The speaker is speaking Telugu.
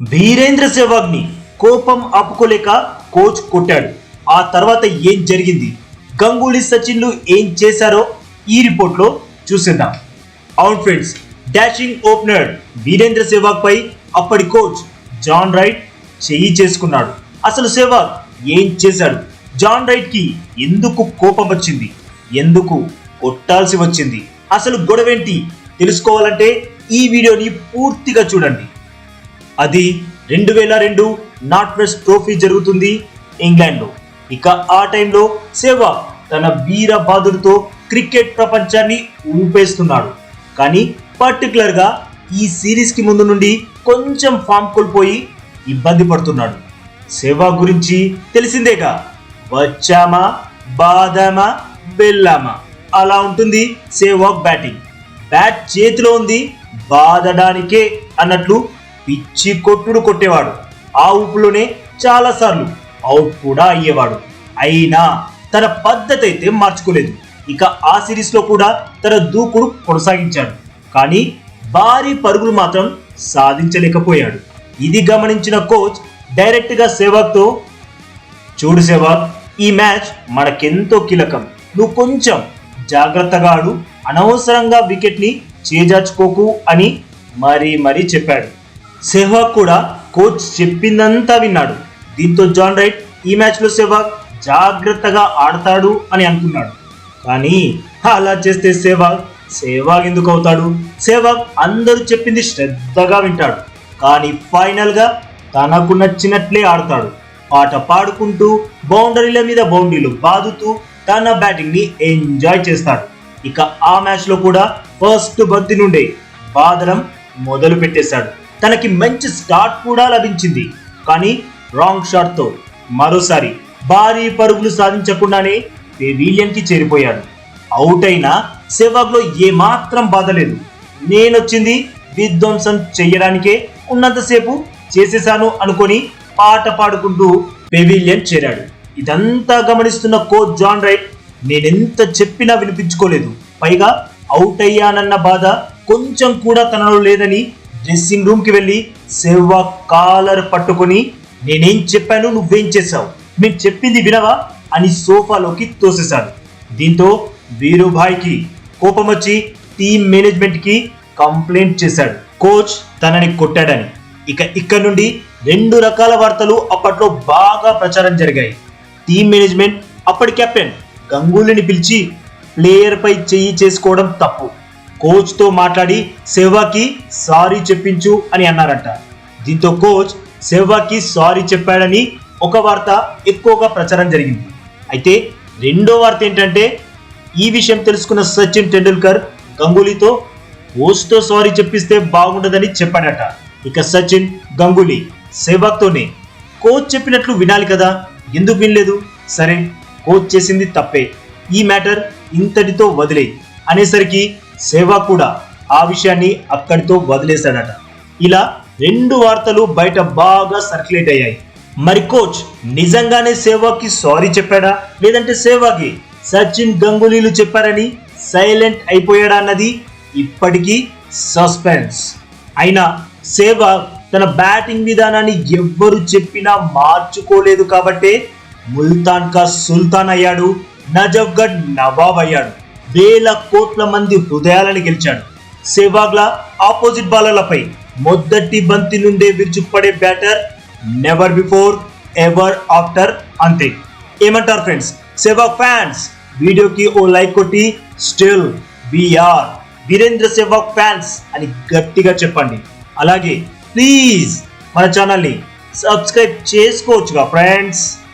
వీరేంద్ర సెహ్వాగ్ని కోపం ఆపుకోలేక కోచ్ కొట్టాడు. ఆ తర్వాత ఏం జరిగింది? గంగూలీ సచిన్లు ఏం చేశారో ఈ రిపోర్ట్లో చూసేద్దాం. Out friends dashing opener Virender Sehwag పై అప్పటి కోచ్ జాన్ రైట్ చెయ్యి చేసుకున్నాడు. అసలు సెహ్వాగ్ ఏం చేశాడు? జాన్ రైట్కి ఎందుకు కోపం వచ్చింది? ఎందుకు కొట్టాల్సి వచ్చింది? అసలు గొడవేంటి? తెలుసుకోవాలంటే ఈ వీడియోని పూర్తిగా చూడండి. అది రెండు వేల రెండు నాట్ వెస్ట్ ట్రోఫీ జరుగుతుంది ఇంగ్లాండ్లో. ఇక ఆ టైంలో సెహ్వాగ్ తన వీర బాదులతో క్రికెట్ ప్రపంచాన్ని ఊపేస్తున్నాడు. కానీ పర్టికులర్గా ఈ సిరీస్కి ముందు నుండి కొంచెం ఫామ్ కోల్పోయి ఇబ్బంది పడుతున్నాడు. సేవా గురించి తెలిసిందేగా? వచ్చామా? బాదామా? వెళ్ళామా? అలా ఉంటుంది సెహ్వాగ్ బ్యాటింగ్. బ్యాట్ చేతిలో ఉంది బాదడానికే అన్నట్లు పిచ్చి కొట్టుడు కొట్టేవాడు. ఆ ఊపులోనే చాలాసార్లు అవుట్ కూడా అయ్యేవాడు. అయినా తన పద్ధతి అయితే మార్చుకోలేదు. ఇక ఆ సిరీస్లో కూడా తన దూకుడు కొనసాగించాడు. కానీ భారీ పరుగులు మాత్రం సాధించలేకపోయాడు. ఇది గమనించిన కోచ్ డైరెక్ట్గా గా చూడు సెహ్వాగ్ ఈ మ్యాచ్ మనకెంతో కీలకం. నువ్వు కొంచెం జాగ్రత్తగా ఆడు. అనవసరంగా వికెట్ని చేజార్చుకోకు అని మరీ మరీ చెప్పాడు. సెహ్వాగ్ కూడా కోచ్ చెప్పిందంతా విన్నాడు. దీంతో జాన్ రైట్ ఈ మ్యాచ్లో సెహ్వాగ్ జాగ్రత్తగా ఆడతాడు అని అనుకున్నాడు కానీ అలా చేస్తే సెహ్వాగ్ సెహ్వాగ్ ఎందుకు అవుతాడు? సెహ్వాగ్ అందరూ చెప్పింది శ్రద్ధగా వింటాడు. కానీ ఫైనల్గా తనకు నచ్చినట్లే ఆడతాడు. పాట పాడుకుంటూ బౌండరీల మీద బౌండరీలు బాదుతూ తన బ్యాటింగ్ని ఎంజాయ్ చేస్తాడు. ఇక ఆ మ్యాచ్లో కూడా ఫస్ట్ బంతి నుండే బాదడం మొదలు పెట్టేశాడు తనకి మంచి స్టార్ట్ కూడా లభించింది. కానీ రాంగ్ షాట్తో మరోసారి భారీ పరుగులు సాధించకుండానే పెవిలియన్కి చేరిపోయాడు. అవుట్ అయినా సెవాగ్లో ఏమాత్రం బాధలేదు నేనొచ్చింది విధ్వంసం చెయ్యడానికే ఉన్నంతసేపు చేసేశాను అనుకొని పాట పాడుకుంటూ పెవిలియన్ చేరాడు. ఇదంతా గమనిస్తున్న కోచ్ జాన్ రైట్ నేనెంత చెప్పినా వినిపించుకోలేదు. పైగా అవుట్ అయ్యానన్న బాధ కొంచెం కూడా తనలో లేదని డ్రెస్సింగ్ రూమ్కి వెళ్ళి సెవ్వా కాలర్ పట్టుకొని నేనేం చెప్పాను నువ్వేం చేశావు? మీరు చెప్పింది వినవా? అని సోఫాలోకి తోసేశాడు. దీంతో వీరుభాయ్కి కోపం వచ్చి టీం మేనేజ్మెంట్కి కంప్లైంట్ చేశాడు. కోచ్ తనని కొట్టాడని. ఇక ఇక్కడ నుండి రెండు రకాల వార్తలు అప్పట్లో బాగా ప్రచారం జరిగాయి. టీం మేనేజ్మెంట్ అప్పటి కెప్టెన్ గంగూలీని పిలిచి ప్లేయర్ పై చెయ్యి చేసుకోవడం తప్పు. కోచ్తో మాట్లాడి సెహ్వాకి సారీ చెప్పించు అని అన్నారట. దీంతో కోచ్ సెహ్వాకి సారీ చెప్పాడని ఒక వార్త ఎక్కువగా ప్రచారం జరిగింది. అయితే రెండో వార్త ఏంటంటే ఈ విషయం తెలుసుకున్న సచిన్ టెండూల్కర్ గంగూలీతో కోచ్తో సారీ చెప్పిస్తే బాగుండదని చెప్పాడట. ఇక సచిన్ గంగూలీ సెహ్వాగ్తోనే కోచ్ చెప్పినట్లు వినాలి కదా ఎందుకు వినలేదు? సరే కోచ్ చేసింది తప్పే. ఈ మ్యాటర్ ఇంతటితో వదిలే అనేసరికి సెహ్వాగ్ కూడా ఆ విషయాన్ని అక్కడితో వదిలేశాడట. ఇలా రెండు వార్తలు బయట బాగా సర్క్యులేట్ అయ్యాయి. మరి కోచ్ నిజంగానే సేవాకి సారీ చెప్పాడా? లేదంటే సేవాకి సచిన్ గంగూలీలు చెప్పారని సైలెంట్ అయిపోయాడా అన్నది ఇప్పటికీ సస్పెన్స్. అయినా సేవాగ్ తన బ్యాటింగ్ విధానాన్ని ఎవ్వరు చెప్పినా మార్చుకోలేదు కాబట్టే ముల్తాన్ కా సుల్తాన్ అయ్యాడు నజఫ్గఢ్ నవాబ్ అయ్యాడు. వేల కోట్ల మంది హృదయాలను గెలిచాడు. సెహ్వాగ్ల ఆపోజిట్ బాలర్లపై మొదటి బంతి నుండే విరుచుకుపడే batter never before ever after అంతే. ఏమంటారు ఫ్రెండ్స్? సెహ్వాగ్ ఫ్యాన్స్ వీడియోకి ఓ లైక్ కొట్టి still we are Virender Sehwag fans అని గట్టిగా చెప్పండి. అలాగే ప్లీజ్ మన ఛానల్ని సబ్స్క్రైబ్ చేసుకోవచ్చుగా ఫ్రెండ్స్.